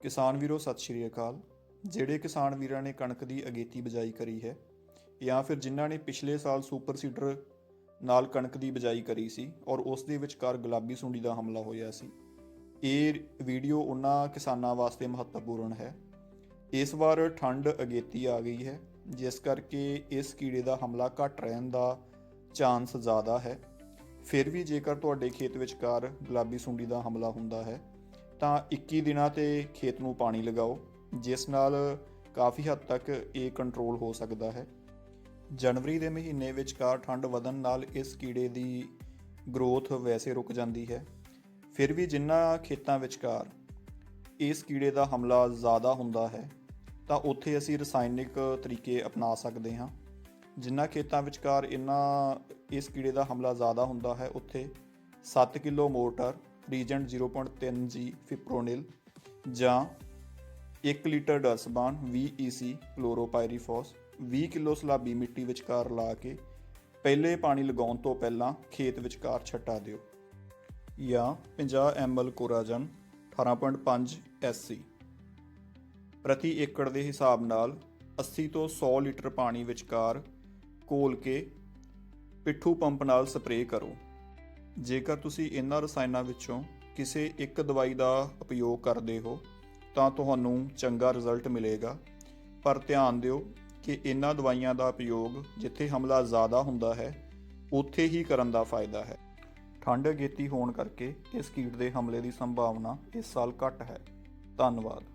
ਕਿਸਾਨ ਵੀਰੋ, ਸਤਿ ਸ਼੍ਰੀ ਅਕਾਲ। ਜਿਹੜੇ ਕਿਸਾਨ ਵੀਰਾਂ ਨੇ ਕਣਕ ਦੀ ਅਗੇਤੀ ਬਿਜਾਈ ਕਰੀ ਹੈ, ਜਾਂ ਫਿਰ ਜਿਨ੍ਹਾਂ ਨੇ ਪਿਛਲੇ ਸਾਲ ਸੁਪਰ ਸੀਡਰ ਨਾਲ ਕਣਕ ਦੀ ਬਿਜਾਈ ਕਰੀ ਸੀ ਔਰ ਉਸ ਦੇ ਵਿਚਕਾਰ ਗੁਲਾਬੀ ਸੁੰਡੀ ਦਾ ਹਮਲਾ ਹੋਇਆ ਸੀ, ਇਹ ਵੀਡੀਓ ਉਹਨਾਂ ਕਿਸਾਨਾਂ ਵਾਸਤੇ ਮਹੱਤਵਪੂਰਨ ਹੈ। ਇਸ ਵਾਰ ਠੰਡ ਅਗੇਤੀ ਆ ਗਈ ਹੈ, ਜਿਸ ਕਰਕੇ ਇਸ ਕੀੜੇ ਦਾ ਹਮਲਾ ਘਟ ਰਹਿਣ ਦਾ ਚਾਂਸ ਜ਼ਿਆਦਾ ਹੈ। ਫਿਰ ਵੀ ਜੇਕਰ ਤੁਹਾਡੇ ਖੇਤ ਵਿਚਕਾਰ ਗੁਲਾਬੀ ਸੁੰਡੀ ਦਾ ਹਮਲਾ ਹੁੰਦਾ ਹੈ ਤਾਂ 21 ਦਿਨਾਂ ਤੇ ਖੇਤ ਨੂੰ ਪਾਣੀ ਲਗਾਓ, ਜਿਸ ਨਾਲ ਕਾਫੀ ਹੱਦ ਤੱਕ ਇਹ ਕੰਟਰੋਲ ਹੋ ਸਕਦਾ ਹੈ। ਜਨਵਰੀ ਦੇ ਮਹੀਨੇ ਵਿਚਕਾਰ ਠੰਡ ਵਧਣ ਨਾਲ ਇਸ ਕੀੜੇ ਦੀ ਗਰੋਥ ਵੈਸੇ ਰੁਕ ਜਾਂਦੀ ਹੈ। ਫਿਰ ਵੀ ਜਿਨ੍ਹਾਂ ਖੇਤਾਂ ਵਿਚਕਾਰ ਇਸ ਕੀੜੇ ਦਾ ਹਮਲਾ ਜ਼ਿਆਦਾ ਹੁੰਦਾ ਹੈ, ਤਾਂ ਉੱਥੇ ਅਸੀਂ ਰਸਾਇਣਿਕ ਤਰੀਕੇ ਅਪਣਾ ਸਕਦੇ ਹਾਂ। ਜਿਨ੍ਹਾਂ ਖੇਤਾਂ ਵਿਚਕਾਰ ਇਹਨਾਂ, ਇਸ ਕੀੜੇ ਦਾ ਹਮਲਾ ਜ਼ਿਆਦਾ ਹੁੰਦਾ ਹੈ, ਉੱਥੇ 7 ਕਿਲੋ ਮੋਰਟਰ ਰੀਜੈਂਟ 0.3 ਜੀ ਫਿਪਰੋਨਿਲ ਜਾਂ 1 litre Dursban 20 EC chlorpyrifos 20 kilo ਸਲਾਬੀ ਮਿੱਟੀ ਵਿਚਕਾਰ ਲਾ ਕੇ ਪਹਿਲੇ ਪਾਣੀ ਲਗਾਉਣ ਤੋਂ ਪਹਿਲਾਂ ਖੇਤ ਵਿਚਕਾਰ ਛੱਟਾ ਦਿਓ। ਜਾਂ 50 ml ਕੋਰਾਜਨ 18.5 SC ਪ੍ਰਤੀ ਏਕੜ ਦੇ ਹਿਸਾਬ ਨਾਲ 80 ਤੋਂ 100 ਲੀਟਰ ਪਾਣੀ ਵਿਚਕਾਰ ਘੋਲ ਕੇ ਪਿੱਠੂ ਪੰਪ ਨਾਲ ਸਪਰੇਅ ਕਰੋ। ਜੇਕਰ ਤੁਸੀਂ ਇਹਨਾਂ ਰਸਾਇਣਾਂ ਵਿੱਚੋਂ ਕਿਸੇ ਇੱਕ ਦਵਾਈ ਦਾ ਉਪਯੋਗ ਕਰਦੇ ਹੋ, ਤਾਂ ਤੁਹਾਨੂੰ ਚੰਗਾ ਰਿਜ਼ਲਟ ਮਿਲੇਗਾ। ਪਰ ਧਿਆਨ ਦਿਓ ਕਿ ਇਹਨਾਂ ਦਵਾਈਆਂ ਦਾ ਉਪਯੋਗ ਜਿੱਥੇ ਹਮਲਾ ਜ਼ਿਆਦਾ ਹੁੰਦਾ ਹੈ, ਉੱਥੇ ਹੀ ਕਰਨ ਦਾ ਫਾਇਦਾ ਹੈ। ਠੰਡ ਅਗੇਤੀ ਹੋਣ ਕਰਕੇ ਇਸ ਕੀਟ ਦੇ ਹਮਲੇ ਦੀ ਸੰਭਾਵਨਾ ਇਸ ਸਾਲ ਘੱਟ ਹੈ। ਧੰਨਵਾਦ।